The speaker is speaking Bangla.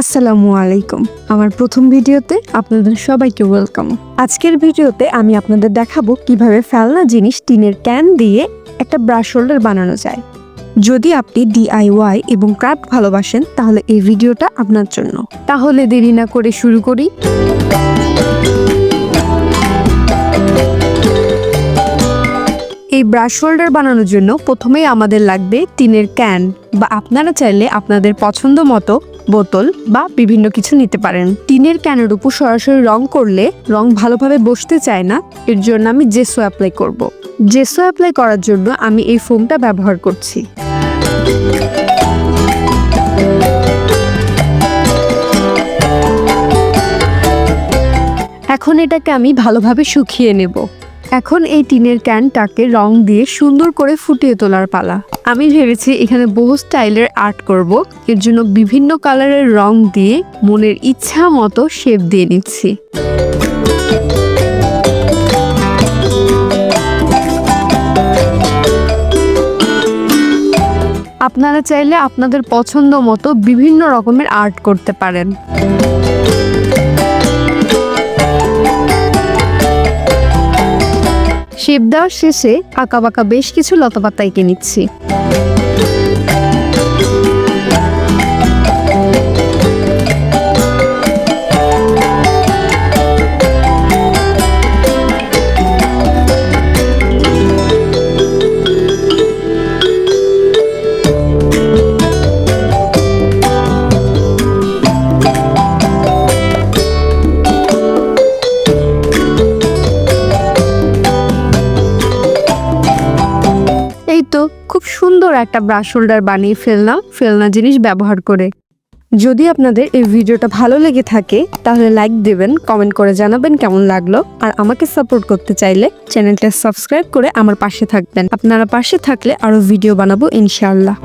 আসসালামু আলাইকুম। আমার প্রথম ভিডিওতে আপনাদের সবাইকে ওয়েলকাম আজকের ভিডিওতে আমি আপনাদের দেখাবো কীভাবে ফেলনা জিনিস টিনের ক্যান দিয়ে একটা ব্রাশ হোল্ডার বানানো যায়। যদি আপনি ডিআইওয়াই এবং ক্রাফট ভালোবাসেন, তাহলে এই ভিডিওটা আপনার জন্য। তাহলে দেরি না করে শুরু করি। ব্রাশ হোল্ডার বানানোর জন্য প্রথমেই আমাদের লাগবে টিনের ক্যান বা আপনারা চাইলে আপনাদের পছন্দ মতো বোতল বা বিভিন্ন কিছু নিতে পারেন। টিনের ক্যানের উপর সরাসরি রং করলে রং ভালোভাবে বসতে চায় না, এর জন্য আমি জেসো অ্যাপ্লাই করব। জেসো অ্যাপ্লাই করার জন্য আমি এই ফোমটা ব্যবহার করছি। এখন এটাকে আমি ভালোভাবে শুকিয়ে নেব। এখন এই টিনের ক্যানটাকে রং দিয়ে সুন্দর করে ফুটিয়ে তোলার পালা। আমি ভেবেছি এখানে বহু স্টাইলের আর্ট করব, এর জন্য বিভিন্ন কালারের রং দিয়ে মনের ইচ্ছা মতো শেপ দিয়ে নিচ্ছি। আপনারা চাইলে আপনাদের পছন্দ মতো বিভিন্ন রকমের আর্ট করতে পারেন। শেপ দেওয়ার শেষে আঁকা বাঁকা বেশ কিছু লতাপাতা এঁকে নিচ্ছি। তো খুব সুন্দর একটা ব্রাশ হোল্ডার বানিয়ে ফেলনা ফেলনা জিনিস ব্যবহার করে। যদি আপনাদের এই ভিডিওটা ভালো লেগে থাকে, তাহলে লাইক দেবেন কমেন্ট করে জানাবেন কেমন লাগল। আর আমাকে সাপোর্ট করতে চাইলে চ্যানেলটা সাবস্ক্রাইব করে আমার পাশে থাকবেন। আপনারা পাশে থাকলে আরও ভিডিও বানাবো, ইনশাআল্লাহ।